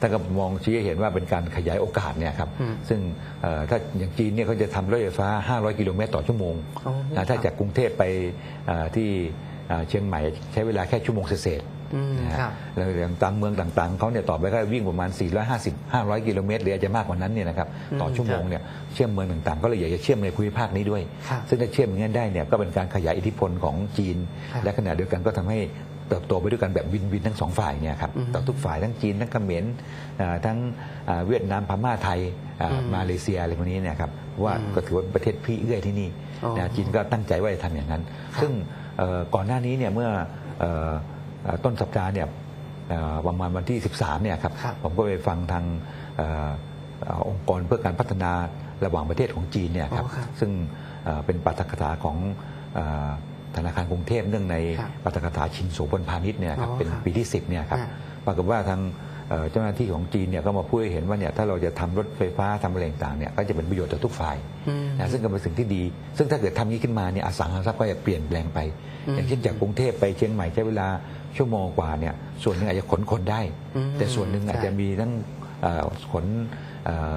ท่านก็มองชี้ให้เห็นว่าเป็นการขยายโอกาสเนี่ยครับอืมซึ่งเอ่อถ้าอย่างจีนเนี่ยเขาจะทำรถไฟฟ้า 500 กิโลเมตรต่อชั่วโมงโอ้นะถ้าจากกรุงเทพไปเอ่อที่เอ่อเชียงใหม่ใช้เวลาแค่ชั่วโมงเศษๆอืมนะฮะครับแล้วอย่างตามเมืองต่างๆเขาเนี่ยต่อไปก็วิ่งประมาณ 450 500 กิโลเมตรหรืออาจจะมากกว่านั้นเนี่ยนะครับต่อชั่วโมงเนี่ยเชื่อมเมืองต่างๆ ก็เลยอยากจะเชื่อมในภูมิภาคนี้ด้วยครับซึ่งถ้าเชื่อมอย่างนี้นได้เนี่ยก็เป็นการขยายอิทธิพลของจีนครับและขณะเดียวกันก็ทำให้ เติบโตไปด้วยกันแบบวินวินทั้งสองฝ่ายเนี่ยครับอืมต่อทุกฝ่ายทั้งจีนทั้งเขมรอ่าทั้งอ่าเวียดนามพม่าไทยอ่าอืมมาเลเซียอะไรพวกนี้เนยครับเพราะว่าอืมก็ถือว่าเป็นประเทศพี่เอื้อยที่นี่อ๋อนะจีนก็ตั้งใจว่าจะทำอย่างนั้นครับซึ่งเอ่อก่อนหน้านี้เนี่ยเมื่อเอ่อเอ่อต้นสัปดาห์เนี่ยเอ่อประมาณวันที่ 13เนี่ยครับครับผมก็ไปฟังทางเอ่อเอ่อองค์กรเพื่อการพัฒนาระหว่างประเทศของจีนเนี่ยครับอ๋อครับซึ่งเอ่อเป็นปาฐกถาของเอ่อ ธนาคารกรุงเทพเนื่องในครับปาฐกถาชินโสพลพาณิชย์เนี่ยครับอ๋อเป็นครับปีที่ 10เนี่ยครับอ่าปรากฏว่าทางเอ่อเจ้าหน้าที่ของจีนเนี่ยก็มาพูดให้เห็นว่าเนี่ยถ้าเราจะทำรถไฟฟ้าทำอะไรต่างๆเนี่ยก็จะเป็นประโยชน์ต่อทุกฝ่ายอืมนะซึ่งก็เป็นสิ่งที่ดี ซึ่งถ้าเกิดทำนี้ขึ้นมาเนี่ยอสังหาริมทรัพย์ก็จะเปลี่ยนแปลงไป อย่างเช่นจากกรุงเทพไปเชียงใหม่ใช้เวลาชั่วโมงกว่าเนี่ยส่วนหนึ่งอาจจะขนคนได้อืมแต่ส่วนหนึ่งอาจจะมีทั้งเอ่อขนเอ่อ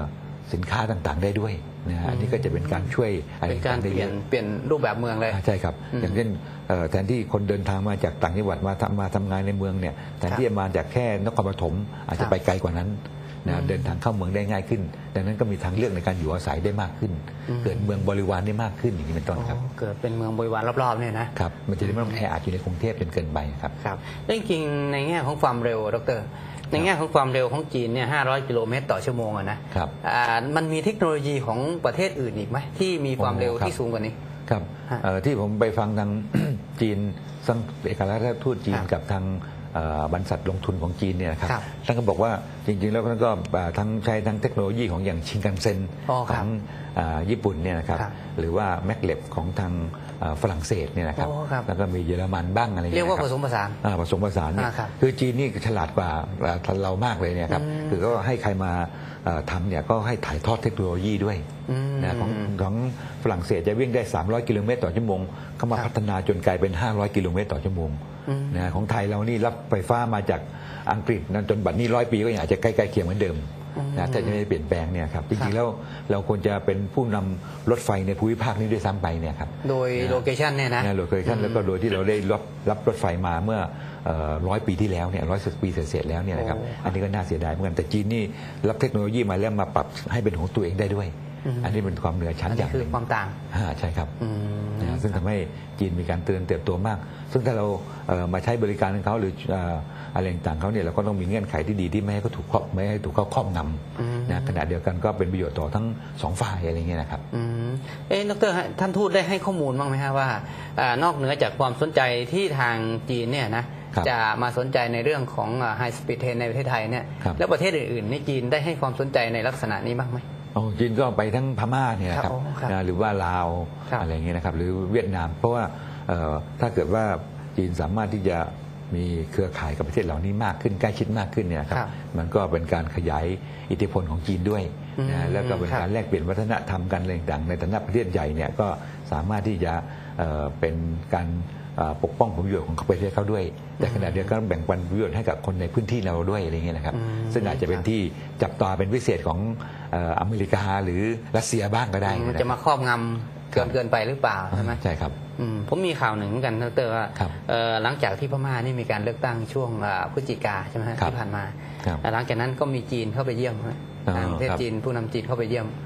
สินค้าต่างๆได้ด้วยนะฮะอันนี้ก็จะเป็นการช่วยอะไรเป็นการต่งๆได้เปลี่ยนอะเปลี่ยนรูปแบบเมืองเลยอ่าใช่ครับอืมอย่างเช่นเอ่อแทนที่คนเดินทางมาจากต่างจังหวัดมาทำมาทำงานในเมืองเนี่ยแทนที่จะมาจากแค่นครปฐมอาจครัจะบไปไกลกว่านั้นอืนะมเดินทางเข้าเมืองได้ง่ายขึ้น ดังนั้นก็มีทางเลือกในการอยู่อาศัยได้มากขึ้นอืมเกิดเมืองบริวารได้มากขึ้นอย่างนี้เป็นต้นครับอ๋อเกิดเป็นเมืองบริวารรอบๆเนี่ยนะครับมันจะได้ไม่ต้องแออัดอยู่ในกรุงเทพจนเกินไปครับครับแล้วจริงๆในแง่ของความเร็วดร ในแง่ของความเร็วของจีนเนี่ย 500 กิโลเมตรต่อชั่วโมงอะนะครับอ่ามันมีเทคโนโลยีของประเทศอื่นอีกไหมที่มีความเร็วโอ้ครับที่สูงกว่านี้ ครับฮะเอ่อที่ผมไปฟังทางจีนสังเอกอัครราชทูตจีนครับกับทางเอ่อบรรษัทลงทุนของจีนเนี่ยนะครับครับท่านก็บอกว่าจริงๆ แล้วท่านก็เอ่อทั้งใช้ทั้งเทคโนโลยีของอย่างชิงกันเซ็นอ๋อขครัอบงเอ่อญี่ปุ่นเนี่ยนะครับครับ หรือว่าแมกเล็บของทางเอ่อ ฝรั่งเศสเนี่ยนะครับ อ๋อครับ แล้วก็มีเยอรมันบ้างอะไรองเรียกว่าคผบสมผสาน อ่าผสมผสานเนี่ยอ่าครับคือจีนนี่ฉลาดกว่าเรามากเลยเนี่ยครับอืมคือก็ให้ใครมาเอ่อทำเนี่ยก็ให้ถ่ายทอดเทคโนโลยีด้วยอืมนะของของฝรั่งเศสจะวิ่งได้ 300 กิโลเมตรต่อชั่วโมงเขามาครับพัฒนาจนกลายเป็น 500 กิโลเมตรต่อชั่วโมงอืม นะของไทยเรานี่รับไฟฟ้ามาจากอังกฤษนะจนบัดนี้ร้อยปีก็ยังอาจจะใกล้ๆเคียงเหมือนเดิม นะถ้าจะไม่ได้เปลี่ยนแปลงเนี่ยครับจริงๆแล้วเราควรจะเป็นผู้นำรถไฟในภูมิภาคนี้ด้วยซ้ำไปเนี่ยครับโดยโลเคชันเนี่ยนะนะโลเคชั่นแล้วก็โดยที่เราได้รับรับรถไฟมาเมื่อร้อยปีที่แล้วเนี่ยร้อยสิบปีเศษๆแล้วเนี่ยนะครับโอ้อันนี้ก็น่าเสียดายเหมือนกันแต่จีนนี่รับเทคโนโลยีมาแล้วมาปรับให้เป็นของตัวเองได้ด้วยอืมอันนี้เป็นความเหนือชั้นอันอนี้ย่างหคือนึ่งความต่างอ่าใช่ครับอืมนะ ซึ่งทำให้จีนมีการเตือนเติบโตมาก ซึ่งถ้าเราเอ่อมาใช้บริการของเขาหรือเอ่ออะไรต่างๆเขาเนี่ยเราก็ต้องมีเงื่อนไขที่ดีที่ไม่ให้เขาถูกครอบไม่ให้ถูกเขาครอบงอืมำนะขณะเดียวกันก็เป็นประโยชน์ต่อทั้งสองฝ่ายอะไรเงี้ยนะครับอืมเอ๊ะดรฮะท่านทูตได้ให้ข้อมูลบ้างไหมฮะว่าอานอกเหนือจากความสนใจที่ทางจีนเนี่ยนะครับจะมาสนใจในเรื่องของไฮสปีดเทรนในประเทศไทยเนี่ยครับแล้วประเทศอื่นๆนี่จีนได้ให้ความสนใจในลักษณะนี้บ้างไหม โอ้จีนก็ไปทั้งพม่าเนี่ยนะคครัรับบอ๋อครับนะหรือว่าลาวครับอะไรเงี้ยนะครับหรือเวียดนาม เพราะว่าเอ่อถ้าเกิดว่าจีนสามารถที่จะมีเครือข่ายกับประเทศเหล่านี้มากขึ้นใกล้ชิดมากขึ้นเนี่ยนะครับครับมันก็เป็นการขยายอิทธิพลของจีนด้วยอืมนะแล้วก็เป็นครับ การแลกเปลี่ยนวัฒนธรรมกันอะไรต่างๆในฐานะประเทศใหญ่เนี่ยก็สามารถที่จะเอ่อเป็นการเอ่อ ปกป้องผลประโยชน์ของประเทศเขาด้วย แต่ขณะเดียวกันแบ่งปันผลประโยชน์ให้กับคนในพื้นที่เราด้วยอะไรเงี้ยนะครับอืมซึ่งอาจจะเป็นที่จับตาเป็นพิเศษของเอ่ออเมริกาหรือรัสเซียบ้างก็ได้มันนจะมาครอบงำเกินเกินไปหรือเปล่าใช่ไหมใช่ครับอืมผมมีข่าวหนึ่งเหมือนกันดรว่าครับเอ่อหลังจากที่พม่านี่มีการเลือกตั้งช่วงอ่าพฤศจิกาใช่ไหมฮะครับที่ผ่านมาครับหลังจากนั้นก็มีจีนเข้าไปเยี่ยมนะอ๋อทางประเทศครับจีนผู้นำจีนเข้าไปเยี่ยมครับ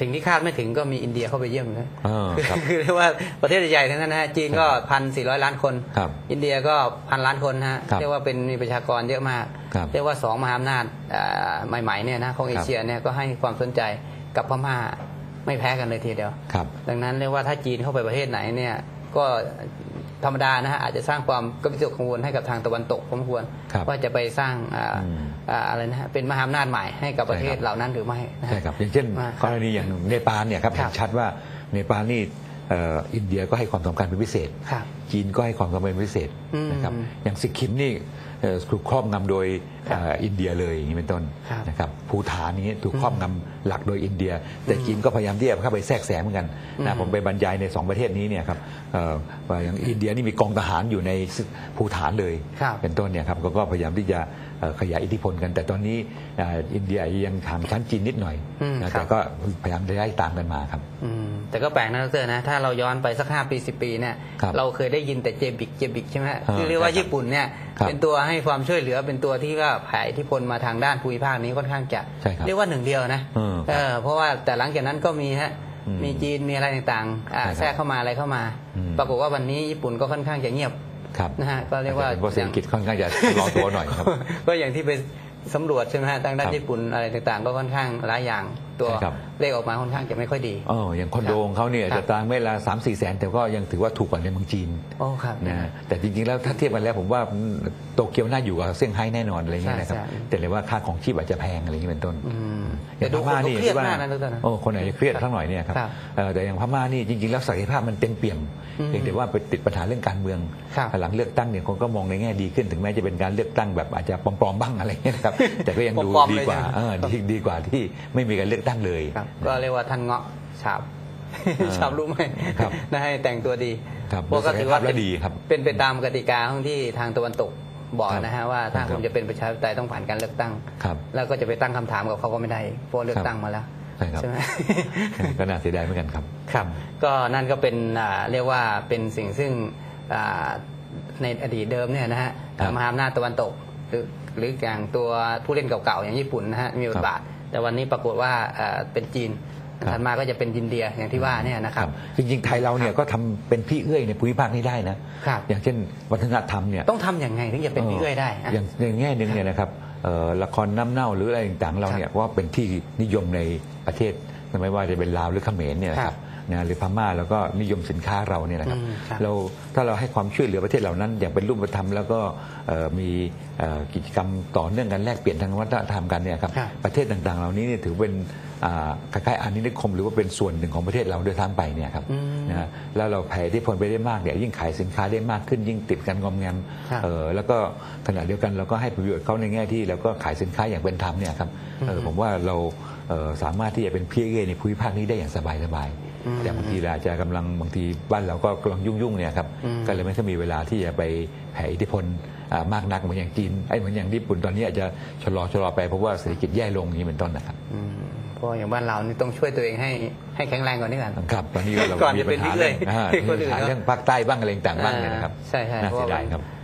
สิ่งที่คาดไม่ถึงก็มีอินเดียเข้าไปเยี่ยมนะอ๋อคือครับคือเรียกว่าประเทศใหญ่ๆทั้งนั้นนะฮะจีนก็พันสี่ร้อยล้านคนครับอินเดียก็พันล้านคนนะฮะครับเรียกว่าเป็นมีประชากรเยอะมากครับเรียกว่าสองมหาอำนาจอ่าใหม่ๆเนี่ยนะของเอเชียเนี่ยก็ให้ความสนใจกับพม่าไม่แพ้กันเลยทีเดียวครับดังนั้นเรียกว่าถ้าจีนเข้าไปประเทศไหนเนี่ยก็ ธรรมดานะฮะอาจจะสร้างความกระวิตกกังวลให้กับทางตะวันตกพอสมควรครับว่าจะไปสร้างอ่าอืมอ่าอะไรนะฮะเป็นมหาอำนาจใหม่ให้กับประเทศใช่ครับเหล่านั้นหรือไม่นะฮะใช่ครับอย่างเช่นอ่ากรณีอย่างเนปาลเนี่ยครับครับเห็นชัดว่าเนปาลนี่เอ่ออินเดียก็ให้ความสำคัญเป็นพิเศษครับจีนก็ให้ความสำคัญเป็นพิเศษอืมนะครับอย่างสิกคิมนี่เอ่อถูกครอบงำโดยครับเอ่ออินเดียเลยอย่างนี้เป็นต้นครับนะครับภูฐานนี้ถูกครอบงำหลักโดยอินเดีย แต่จีนก็พยายามที่จะเข้าไปแทรกแซงเหมือนกันอืนะมผมไปบรรยายในสองประเทศนี้เนี่ยครับเอ่อว่าอย่างอินเดียนี่มีกองทหารอยู่ในภูฐานเลยครับเป็นต้นเนี่ยครับก็ก็พยายามที่จะเอ่อ ขยายอิทธิพลกัน แต่ตอนนี้อ่าอินเดียยังห่างชั้นจีนนิดหน่อยอืมนะครับแต่ก็พยายามจะไล่ตามกันมาครับอืมแต่ก็แปลกนะดรนะถ้าเราย้อนไปสักห้าปีสิปีเนี่ยครับเราเคยได้ยินแต่เจบิกเจบิกใช่ไหมฮะอ่าที่เรียกว่าใช่ครับญี่ปุ่นเนี่ยครับเป็นตัวให้ความช่วยเหลือเป็นตัวที่ว่าแผ่อิทธิพลมาทางด้านภูมิภาคนี้ค่อนข้างจะใช่ครับเรียกว่าหนึ่งเดียวนะอืมครับเออเพราะว่าแต่หลังจากนั้นก็มีฮะอืมมีจีนมีอะไรต่างๆอ่าใช่ครับแทรกเข้ามาอะไรเข้ามาอืมปรากฏว่าวันนี้ญี่ปุ่นก็ค่อนข้างจะเงียบ ครับนะฮะก็เรียกว่าแต่เป็นเพราะเศรษฐกิจค่อนข้างจะชะลอตัวหน่อยครับ ก็อย่างที่ไปสำรวจใช่ไหมฮะทางด้านครับญี่ปุ่นอะไรต่างๆ ก็ค่อนข้างหลายอย่าง ตัวใช่ครับเลขออกมาค่อนข้างจะไม่ค่อยดีเอออย่างคอนโดของเขาเนี่ยครับจะตารางเมตรละสามสี่แสน แต่ก็ยังถือว่าถูกกว่าในเมืองจีนโอ้ครับนะฮะแต่จริงๆแล้วถ้าเทียบกันแล้วผมว่าโตเกียวน่าอยู่กับเซี่ยงไฮ้แน่นอนอะไรอย่างเงี้ยนะครับใช่ใช่แต่เลยว่าค่าของชีพอาจจะแพงอะไรอย่างเงี้ยเป็นต้นอืมอแต่ย่างดูพคนม่าก็นี่เครียดที่ว่มากนะดรนะโอ้คนอาจจะเครียดทั้งหน่อยเนี่ยครับครับเอ่อแต่อย่างพม่านี่จริงๆแล้วศักยภาพมันเต็มเปี่ยมอืมเพียงแต่ว่าไปติดปัญหาเรื่องการเมืองครับหลังเลือกตั้งเนี่ยคนก็มองในแง่ดีขึ้นถึงแม้จะเป็นการเลือกตั้งแบบอาจจะปลอมๆบ้างอะไรเงี้ยนะครับแต่ก็ยังดูปลอมๆดีกว่าเลยใช่ไหมเออดีดีกว่าที่ไม่มีการเลือกตั้งเลยครับ ก็เรียกว่าท่านเงาะฉาบอ่าฉาบรู้ไหมครับนะให้แต่งตัวดีครับเพราะก็ถือว่าศักยภาพและดีครับ เป็นไปตามกติกาของที่ทางตะวันตกบอกครับนะฮะว่าถ้าครับคุณจะเป็นประชาธิปไตยต้องผ่านการเลือกตั้งครับแล้วก็จะไปตั้งคำถามกับเขาก็ไม่ได้เพราะเลือกตั้งมาแล้วใช่ครับไหมก็น่าเสียดายเหมือนกันครับ ครับ ก็นั่นก็เป็นอ่าเรียกว่าเป็นสิ่งซึ่งอ่าในอดีตเดิมเนี่ยนะฮะครับมหาอำนาจตะวันตก หรือหรืออย่างตัวผู้เล่นเก่าๆอย่างญี่ปุ่นนะฮะมีบทบาท แต่วันนี้ปรากฏว่าอ่าเป็นจีนครับถัดมาก็จะเป็นอินเดียอย่างที่ว่าเนี่ยนะครับจริงๆไทยเราเนี่ยก็ทำเป็นพี่เอื้อยในภูมิภาคนี้ได้นะครับอย่างเช่นวัฒนธรรมเนี่ยต้องทำอย่างไงถึงจะเป็นพี่เอื้อยได้อะอย่างในแง่หนึ่งเนี่ยนะครับเอ่อละครน้ำเน่าหรืออะไรต่างๆเราเนี่ยว่าเป็นที่นิยมในประเทศไม่ว่าจะเป็นลาวหรือเขมรเนี่ยนะคครัรับบ นะหรือพม่าแล้วก็นิยมสินค้าเราเนี่ยนะครับอืมครับเราถ้าเราให้ความช่วยเหลือประเทศเหล่านั้น อย่างเป็นรูปธรรมแล้วก็เอ่อมีเอ่อกิจกรรมต่อเนื่องกันแลกเปลี่ยนทางวัฒนธรรมกันเนี่ยครับครับประเทศต่างๆ เหล่านี้เนี่ยถือเป็นอ่าคล้ายๆอานิคมหรือว่าเป็นส่วนหนึ่งของประเทศเราด้วยทั้งไปเนี่ยครับอืมนะฮะแล้วเราแผ่อิทธิพลไปได้มากเนี่ยยิ่งขายสินค้าได้มากขึ้นยิ่งติดกันงอมแงมครับเออแล้วก็ขณะเดียวกันเราก็ให้ประโยชน์เขาในแง่ที่เราก็ขายสินค้าอย่างเป็นธรรมเนี่ยครับเออผมว่าเราเอ่อสามารถที่จะเป็นพี่เอในภูมิภาคนี้ได้อย่างสบายสบายๆอืม แต่บางทีเราอาจจะกำลังบางทีบ้านเราก็กำลังยุ่งๆเนี่ยครับอืมก็เลยไม่ค่อยมีเวลาที่จะไปแผ่อิทธิพลอ่ามากนักเหมือนอย่างจีนไอ้เหมือนอย่างญี่ปุ่นตอนนี้อาจจะชะลอชะลอไปเพราะว่าเศรษฐกิจแย่ลงอย่างนี้เป็นต้นนะครับอืมเพราะอย่างบ้านเรานี่ต้องช่วยตัวเองให้ให้แข็งแรงก่อนนี่กันครับตอนนี้เราก่อนมีจะปัเป็นญหาพี่เอื้เรื่ออยงอ่าให้มีคนปัญอื่นหาเนอะเรื่องภาคใต้บ้างอะไรต่างๆบ้างเนี่ยนะครับใช่ใช่น่าเพราะเสียว่าดายครับอืม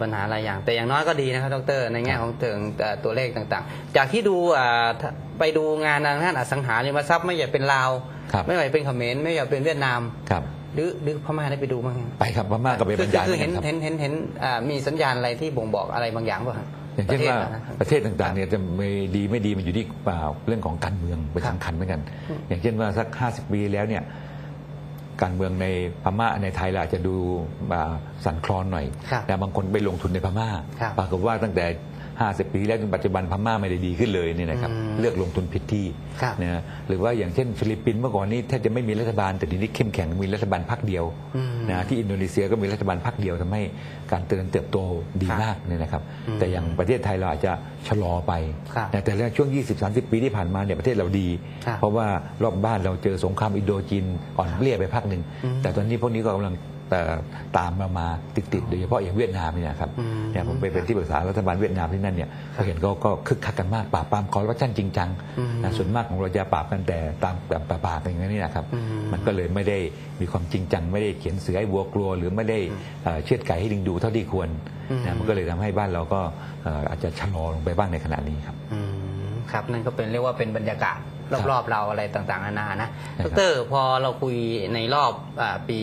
ปัญหาหลายอย่าง แต่อย่างน้อยก็ดีนะครับดร ในแง่ของเติงเอ่อตัวเลขต่างๆ จากที่ดูอ่าถ้าไปดูงานทางด้านอสังหาริมทรัพย์ไม่ใช่เป็นลาวครับไม่ใช่เป็นเขมรไม่ใช่เป็นเวียดนามครับหรือหรือพม่าได้ไปดูบ้างยังไปครับพม่าก็ไปบรรยายคือเห็นหมืกัครับเห็นเห็นเห็นอ่ามีสัญญาณอะไรที่บ่งบอกอะไรบางอย่างป่ะครับอย่างเช่นว่าประเทศนะประเทศต่างๆเนี่ยจะไม่ดีไม่ดีมันอยู่ที่เปล่าเรื่องของการเมืองเป็นครับสำคัญเหมือนกัน อย่างเช่นว่าสัก 50 ปีแล้วเนี่ย การเมืองในพม่าในไทยเราอาจจะดูอ่าสั่นคลอนหน่อยครับแต่บางคนไปลงทุนในพม่าครับปรากฏว่าตั้งแต่ 50 ปีแล้วจนปัจจุบันพม่าไม่ได้ดีขึ้นเลยเนี่ยนะครับอืมเลือกลงทุนผิดที่ครับนะฮะหรือว่าอย่างเช่นฟิลิปปินส์เมื่อก่อนนี้แทบจะไม่มีรัฐบาลแต่ทีนี้เข้มแข็งมีรัฐบาลพรรคเดียวอืมนะที่อินโดนีเซียก็มีรัฐบาลพรรคเดียวทำให้การเจริญเติบโตดีครับมากเนี่ยนะครับอืมแต่อย่างประเทศไทยเราอาจจะชะลอไปครับนะแต่ในช่วง 20-30 ปีที่ผ่านมาเนี่ยประเทศเราดีครับเพราะว่ารอบบ้านเราเจอสงครามอินโดจีนอ่อนเปรี้ยไปพักหนึ่งอืมแต่ตอนนี้พวกนี้ก็กำลังเอ่อ ตามมามาติดๆโดยเฉพาะอย่างเวียดนามเนี่ยนะครับอืมเนี่ยผมไปเป็นที่ปรึกษารัฐบาลเวียดนามที่นั่นเนี่ยก็เห็นก็ก็คึกคักกันมากปราบปรามคอร์รัปชันจริงจังอืมนะส่วนมากของเราจะปราบกันแต่ตามแบบปราบๆอย่างนี้นะครับอืมมันก็เลยไม่ได้มีความจริงจัง ไม่ได้เขียนเสือให้วัวกลัว หรือไม่ได้เอ่อเชือดไก่ให้ลิงดูเท่าที่ควรอืมนะมันก็เลยทำให้บ้านเราก็เอ่ออาจจะชะลอลงไปบ้างในขณะนี้ครับอืมครับนั่นก็เป็นเรียกว่าเป็นบรรยากาศรอบๆเราอะไรต่างๆนานานะใช่ดครับรพอเราคุยในรอบอาปี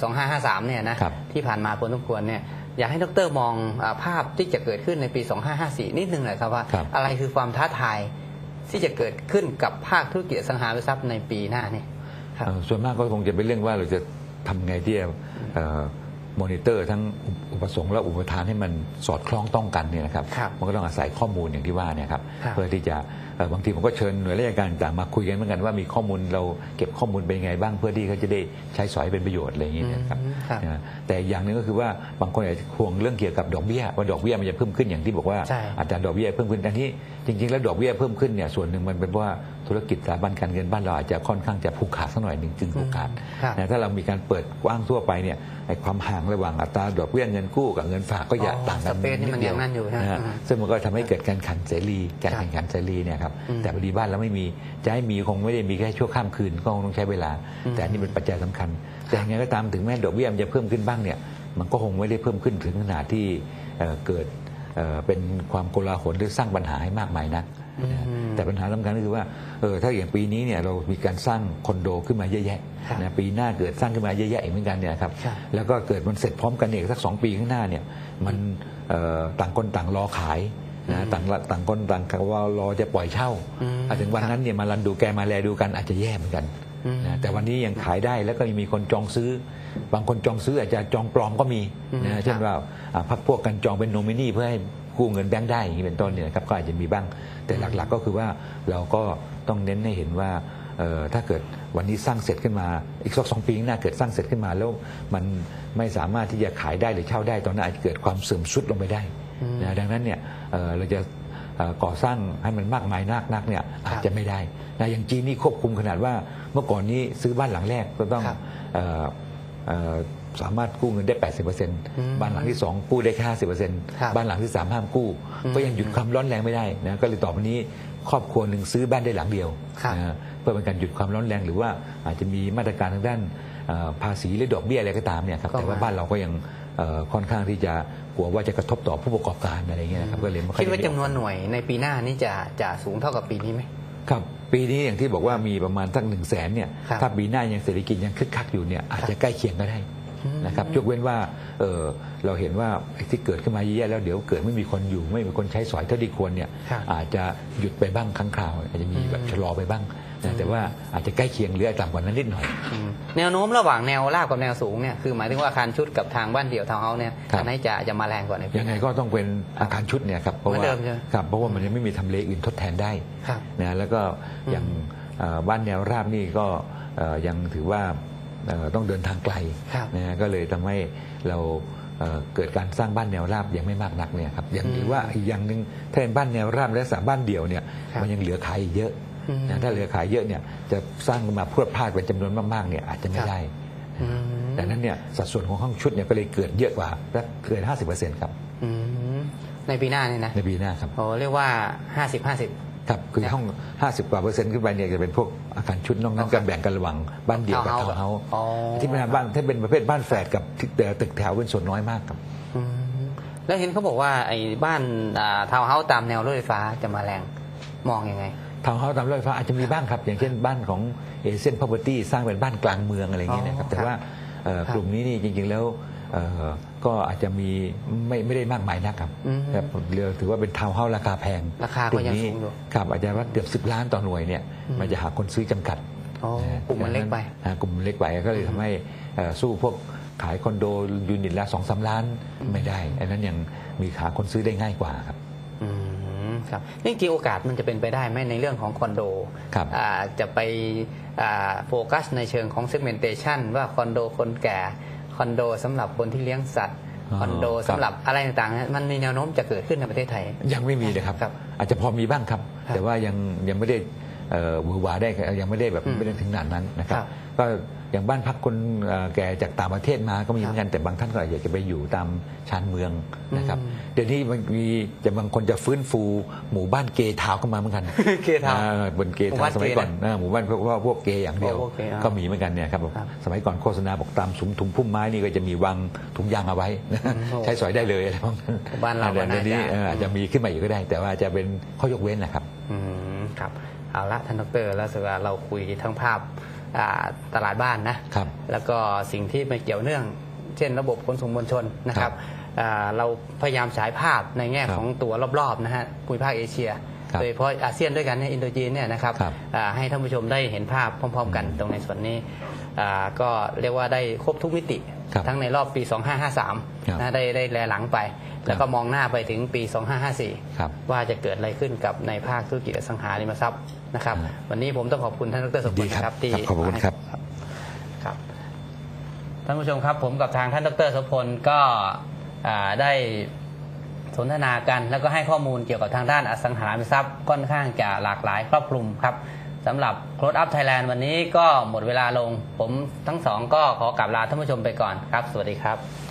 สองห้าห้าสามเนี่ยนะครับที่ผ่านมาพอสมควรเนี่ยอยากให้ดรมองอาภาพที่จะเกิดขึ้นในปี 2554 นิดนึงหน่อยครับว่าครับอะไรคือความท้าทายที่จะเกิดขึ้นกับภาคธุรกิจอสังหาริมทรัพย์ในปีหน้านี่ครับเอ่อส่วนมากก็คงจะเป็นเรื่องว่าเราจะทำไงที่จะ มอนิเตอร์ทั้งอุปสงค์และอุปทานให้มันสอดคล้องต้องกันเนี่ยนะครับครับมันก็ต้องอาศัยข้อมูลอย่างที่ว่าเนี่ยครับครับเพื่อที่จะเอ่อบางทีผมก็เชิญหน่วยราชการต่างมาคุยกันเหมือนกันว่ามีข้อมูลเราเก็บข้อมูลเป็นยังไงบ้างเพื่อที่เขาจะได้ใช้สอยให้เป็นประโยชน์อะไรอย่างนี้นะครับอืมครับนะแต่อย่างหนึ่งก็คือว่าบางคนอาจจะห่วงเรื่องเกี่ยวกับดอกเบี้ยว่าดอกเบี้ยมันจะเพิ่มขึ้นอย่างที่บอกว่าใช่อัตราดอกเบี้ยเพิ่มขึ้นอันนี้จริง ๆ แล้วดอกเบี้ยเพิ่มขึ้นเนี่ยส่วนหนึ่งมันเป็นเพราะว่า ธุรกิจสถาบันการเงินบ้านเราอาจจะค่อนข้างจะผูกขาดสักหน่อยหนึ่งจึงผูกขาดครับนะถ้าเรามีการเปิดกว้างทั่วไปเนี่ยไอ้ความห่างระหว่างอัตราดอกเบี้ยเงินกู้กับเงินฝากก็อย่าอ๋อต่างกันสเปซนี่มันดดีวยังนั่นอยู่นะฮอืมซึ่งมันก็ทำให้เกิดการแข่งขันเสรีการครับแข่งขันเสรีเนี่ยครับอืมแต่พอดีบ้านเราไม่มีจะให้มีคงไม่ได้มีแค่ชั่วข้ามคืนก็คงต้องใช้เวลาอืมแต่อันนี่เป็นปัจจัยสำคัญ แต่ยังไงก็ตามถึงแม้ดอกเบี้ยมันจะเพิ่มขึ้นบ้างเนี่ยมันก็คงไม่ได้เพิ่มขึ้นถึงขนาดที่เอ่อเกิดเอ่อเป็นความโกลาหลหรือสร้างปัญหาให้มากมายนัก นะอืมแต่ปัญหาสำคัญก็คือว่าเออถ้าอย่างปีนี้เนี่ยเรามีการสร้างคอนโดขึ้นมาเยอะแยะครับนะปีหน้าเกิดสร้างขึ้นมาเยอะแยะอีกเหมือนกันเนี่ยครับครับแล้วก็เกิดมันเสร็จพร้อมกันเนี่ยสักสองปีข้างหน้าเนี่ยมันเอ่อต่างคนต่างรอขายนะต่างละต่างคนต่างว่ารอจะปล่อยเช่าอืมอะถึงวันนั้นเนี่ยมารันดูแกมาแลดูกันอาจจะแย่เหมือนกันอืมนะแต่วันนี้ยังขายได้แล้วก็มีคนจองซื้อ บางคนจองซื้ออาจจะจองปลอมก็มีอืมนะเช่นว่าอะพักพวกกันจองเป็นโนมินีเพื่อให้ กู้เงินแบงค์ได้อย่างนี้เป็นต้นเนี่ยนะครับก็อาจจะมีบ้าง แต่หลักๆก็คือว่าเราก็ต้องเน้นให้เห็นว่าเอ่อถ้าเกิดวันนี้สร้างเสร็จขึ้นมาอีกสักสองปีข้างหน้าเกิดสร้างเสร็จขึ้นมาแล้วมันไม่สามารถที่จะขายได้หรือเช่าได้ตอนนั้นอาจจะเกิดความเสื่อมทรุดลงไปได้อืมนะดังนั้นเนี่ยเอ่อเราจะเอ่อก่อสร้างให้มันมากมายนักนักๆเนี่ยอาจจะไม่ได้นะอย่างจีนนี่ควบคุมขนาดว่าเมื่อก่อนนี้ซื้อบ้านหลังแรกก็ต้อง ครับเอ่อเอ่อสามารถกู้เงินได้ 80%บ้านหลังที่ 2 กู้ได้แค่ครับ50%บ้านหลังที่ 3 ห้ามกู้อืมก็ยังหยุดความร้อนแรงไม่ได้นะก็เลยต่อไปนี้ครอบครัวหนึ่งซื้อบ้านได้หลังเดียวครับนะเพื่อเป็นการหยุดความร้อนแรง หรือว่าอาจจะมีมาตรการทางด้านเอ่อภาษีหรือดอกเบี้ยอะไรก็ตามเนี่ยครับก็แต่ว่ามาบ้านเราก็ยังเอ่อค่อนข้างที่จะกลัวว่าจะกระทบต่อผู้ประกอบการอะไรเงี้ยนะครับก็เลยไม่ค่อยคิดว่าไจำนวนหน่วยในปีหน้านี่จะจะสูงเท่ากับปีนี้ไหมครับปีนี้อย่างที่บอกว่ามีประมาณสักหนึ่งแสนเนี่ยครับถ้าปีหน้ายังเศรษฐกิจยังคึกคักอยู่เนี่ยอาจจะใกล้เคียงก็ได้อืม นะครับยกเว้นว่าเออเราเห็นว่าไอ้ที่เกิดขึ้นมาเยอะแยะแล้วเดี๋ยวเกิดไม่มีคนอยู่ไม่มีคนใช้สอยเท่าที่ควรเนี่ยครับอาจจะหยุดไปบ้างครั้งคราวอาจจะมีแบบอืมชะลอไปบ้างนะแต่ว่าอาจจะใกล้เคียงหรืออาจจะต่ำกว่านั้นนิดหน่อยอืมแนวโน้มระหว่างแนวราบกับแนวสูงเนี่ยคือหมายถึงว่าอาคารชุดกับทางบ้านเดี่ยวทาวน์เฮาส์เนี่ยครับอันไหนจะจะมาแรงกว่าในปียังหไงน้าก็ต้องเป็นอาคารชุดเนี่ยครับเพราะเหมือนว่าเดิมใช่ไหมครับเพราะว่ามันยังไม่มีทำเลอื่นทดแทนได้ครับนะแล้วก็อย่างเอ่อบ้านแนวราบนี่ก็เอ่อยังถือว่าเอ่อ ต้องเดินทางไกลครับนะฮะก็เลยทำให้เราเอ่อเกิดการสร้างบ้านแนวราบยังไม่มากนักเนี่ยครับอย่างอืมหรือว่าอีกอย่างหนึ่งถ้าเป็นบ้านแนวราบและสามบ้านเดี่ยวเนี่ยครับมันยังเหลือขายอีกเยอะอืมนะถ้าเหลือขายเยอะเนี่ยจะสร้างมาพรวดพลาดเป็นจำนวนมากๆเนี่ยอาจจะไม่ครับได้อืมดังนั้นเนี่ยสัดส่วนของห้องชุดเนี่ยก็เลยเกิดเยอะกว่าและเกิน 50%ครับอืมในปีหน้าเนี่ยนะในปีหน้าครับโอ้เรียกว่า 50 50 ครับคือห้อง 50 กว่าเปอร์เซ็นต์ขึ้นไปเนี่ยจะเป็นพวกอาคารชุดนอกนั้นก็แบ่งกันระหว่างบ้านเดี่ยวกับทาวน์ทาวน์เฮาส์อ๋อที่เป็นบ้านถ้าเป็นประเภทบ้านแฝดกับที่ตึกแถวเป็นส่วนน้อยมากครับอืมแล้วเห็นเขาบอกว่าไอ้บ้านอ่าทาวน์เฮาส์ตามแนวรถไฟฟ้าจะมาแรงมองยังไงทาวน์เฮาส์ตามรถไฟฟ้าอาจจะมีบ้างครับ อย่างเช่นบ้านของเอเซนพ r o p e r t y สร้างเป็นบ้านกลางเมืองอะไรอย่างเงี้ยนะครับอ๋อแต่ว่าเอ่อครับกลุ่มนี้นี่จริงๆแล้วเอ่อ ก็อาจจะมีไม่ไม่ได้มากมายนักครับอืมครับเรียกถือว่าเป็นทาวน์เฮาส์ราคาแพงราคาก็ยังลุ่มนี้สูงอยู่ครับอาจจะว่าเกือบสิบล้านต่อหน่วยเนี่ยอืมมันจะหาคนซื้อจำกัดอ๋อนะกลุ่มมันเล็กไปอ่ากลุ่มมันเล็กไปก็เลยทำให้เอ่อสู้พวกขายคอนโดยูนิตละสองสาล้านไม่ได้ อันนั้นยังมีขาคนซื้อได้ง่ายกว่าครับอืมครับนี่จริงๆโอกาสมันจะเป็นไปได้ไหมในเรื่องของคอนโดครับอ่าจะไปอ่าโฟกัสในเชิงของ segmentation ว่าคอนโดคนแก่ค อนโดสำหรับคนที่เลี้ยงสัตว์อ๋อคอนโดครับสำหรับอะไรต่างๆนะมันมีแนวโน้มจะเกิดขึ้นในประเทศไทย ยังไม่มีเลยครับครับอาจจะพอมีบ้างครับครับ แต่ว่ายังยังไม่ได้เอ่อ หวือหวาได้ยังไม่ได้แบบอืมไม่ได้ถึงขนาดนั้นนะครับครับก็อย่างบ้านพักคนเอ่อแก่จากต่างประเทศมาก็มีครับเหมือนกันแต่บางท่านก็อยากจะไปอยู่ตามชานเมืองนะครับอืมเดี๋ยวนี้มันมีจะบางคนจะฟื้นฟูหมู่บ้านเกย์ทาวน์เข้ามาเหมือนกันเกย์ทาวน์อ่บนเกย์หมู่ทาวบ้านน์สมัยเกย์ก่อนอ่าหมู่บ้านพวกว่าพวกเกย์อย่างเดียวพวกเกย์อ่าก็มีเหมือนกันเนี่ยครับครับสมัยก่อนโฆษณาบอกตามสุมถุงพุ่มไม้นี่ก็จะมีวางถุงยางเอาไว้นะอืมโอ้ใช้สอยได้เลยอะไรพวกนั้นบ้านเราแต่เดี๋ยวนี้ก็น่าจะเอ่ออาจจะมีขึ้นมาอีกก็ได้ แต่ว่าจะเป็นข้อยกเว้นนะครับอืมครับ เอาละท่านดรแล้วสุดาเราคุยทั้งภาพอ่าตลาดบ้านนะครับแล้วก็สิ่งที่ไม่เกี่ยวเนื่อง เช่นระบบขนส่งมวลชนนะคครัรับบอ่าเราพยายามฉายภาพในแง่ครับของตัวรอบๆนะฮะภูมิภาคเอเชียครับโดยเฉพาะอาเซียนด้วยกันเนี่ยอินโดจีนเนี่ยนะครับครับอ่าให้ท่านผู้ชมได้เห็นภาพพร้อม ๆ กันตรงในส่วนนี้อ่าก็เรียกว่าได้ครบทุกมิติครับ ทั้งในรอบปีครับ2553นะได้ได้แลหลังไป แล้วก็มองหน้าไปถึงปี 2554ครับว่าจะเกิดอะไรขึ้นกับในภาคธุรกิจอสังหาริมทรัพย์นะครับครับ วันนี้ผมต้องขอบคุณท่านดรสมบูรณ์ดีครับนะครับที่ครับขอบคุณครับครับ ท่านผู้ชมครับผมกับทางท่านดรสมพลก็อ่าได้สนทนากันแล้วก็ให้ข้อมูลเกี่ยวกับทางด้านอสังหาริมทรัพย์ค่อนข้างจะหลากหลายครอบคลุมครับ สำหรับโค้ดอัพไทยแลนด์วันนี้ก็หมดเวลาลง ผมทั้งสองก็ขอกลับลาท่านผู้ชมไปก่อนครับ สวัสดีครับ